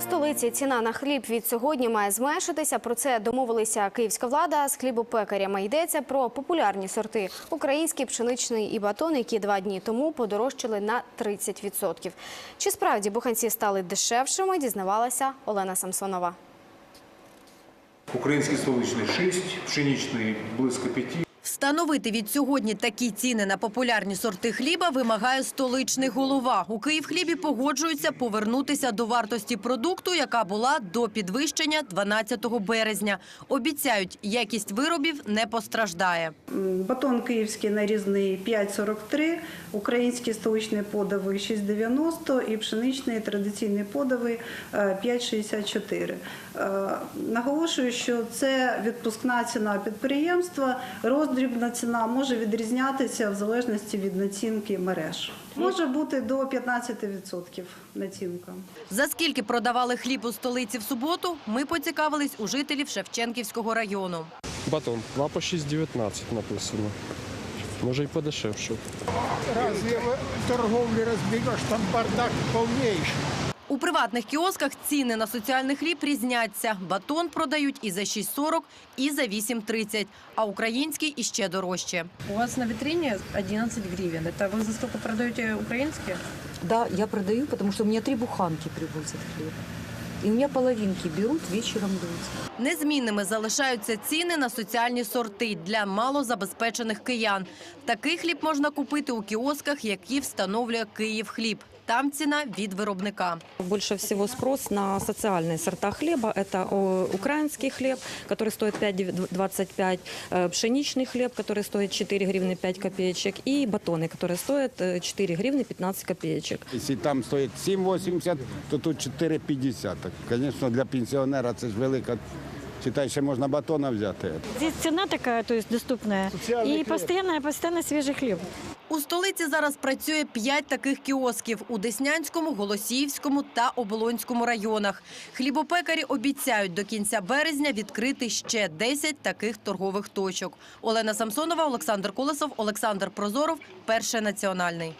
Столиці ціна на хліб від сьогодні має зменшитися. Про це домовилися київська влада з хлібопекарями. Йдеться про популярні сорти український пшеничний і батон, які два дні тому подорожчали на 30%. Чи справді буханці стали дешевшими? Дізнавалася Олена Самсонова. Український столичний 6, пшеничний близько 5. Встановити від сьогодні такі ціни на популярні сорти хліба вимагає столичний голова. У Київхлібі погоджуються повернутися до вартості продукту, яка була до підвищення 12 березня. Обіцяють, якість виробів не постраждає. Батон київський нарізний 5,43, український столичний подовий 6,90 і пшеничний традиційний подовий е, 5,64. Е, Наголошую, що це відпускна ціна підприємства. Роздрібна ціна може відрізнятися в залежності від націнки мереж. Може бути до 15% націнка. За скільки продавали хліб у столиці в суботу, ми поцікавились у жителів Шевченківського району. Батон 2 по 6,19 написано. Може і подешевше. Разве в торговле разберешь? Там бардак полнейший. У приватних кіосках ціни на соціальний хліб різняться. Батон продають і за 6,40, і за 8,30, а український іще дорожче. У вас на витрине 11 гривен. Это вы за столько продаете украинские? Да, я продаю, потому что у меня три буханки привозят хлеб. И у меня половинки берут, вечером дают. Незмінними залишаються ціни на соціальні сорти для малозабезпечених киян. Такий хліб можна купити у кіосках, які встановлює Київхліб. Там ціна від виробника. Больше всего спрос на социальные сорта хлеба. Это о, украинский хлеб, который стоит 5,25, э, пшеничный хлеб, который стоит 4 гривны 5 копеечек, и батоны, которые стоят э, 4 гривны 15 копеечек. Якщо там стоїть 7,80, то тут 4,50. Так, Звісно, для пенсіонера це ж велика. Читай, ще можна батона взяти. Здесь цена такая, то есть доступная. и постоянно, постоянно свежий хлеб. У столиці зараз працює п'ять таких кіосків у Деснянському, Голосіївському та Оболонському районах. Хлібопекарі обіцяють до кінця березня відкрити ще 10 таких торгових точок. Олена Самсонова, Олександр Колесов, Олександр Прозоров, Перший національний.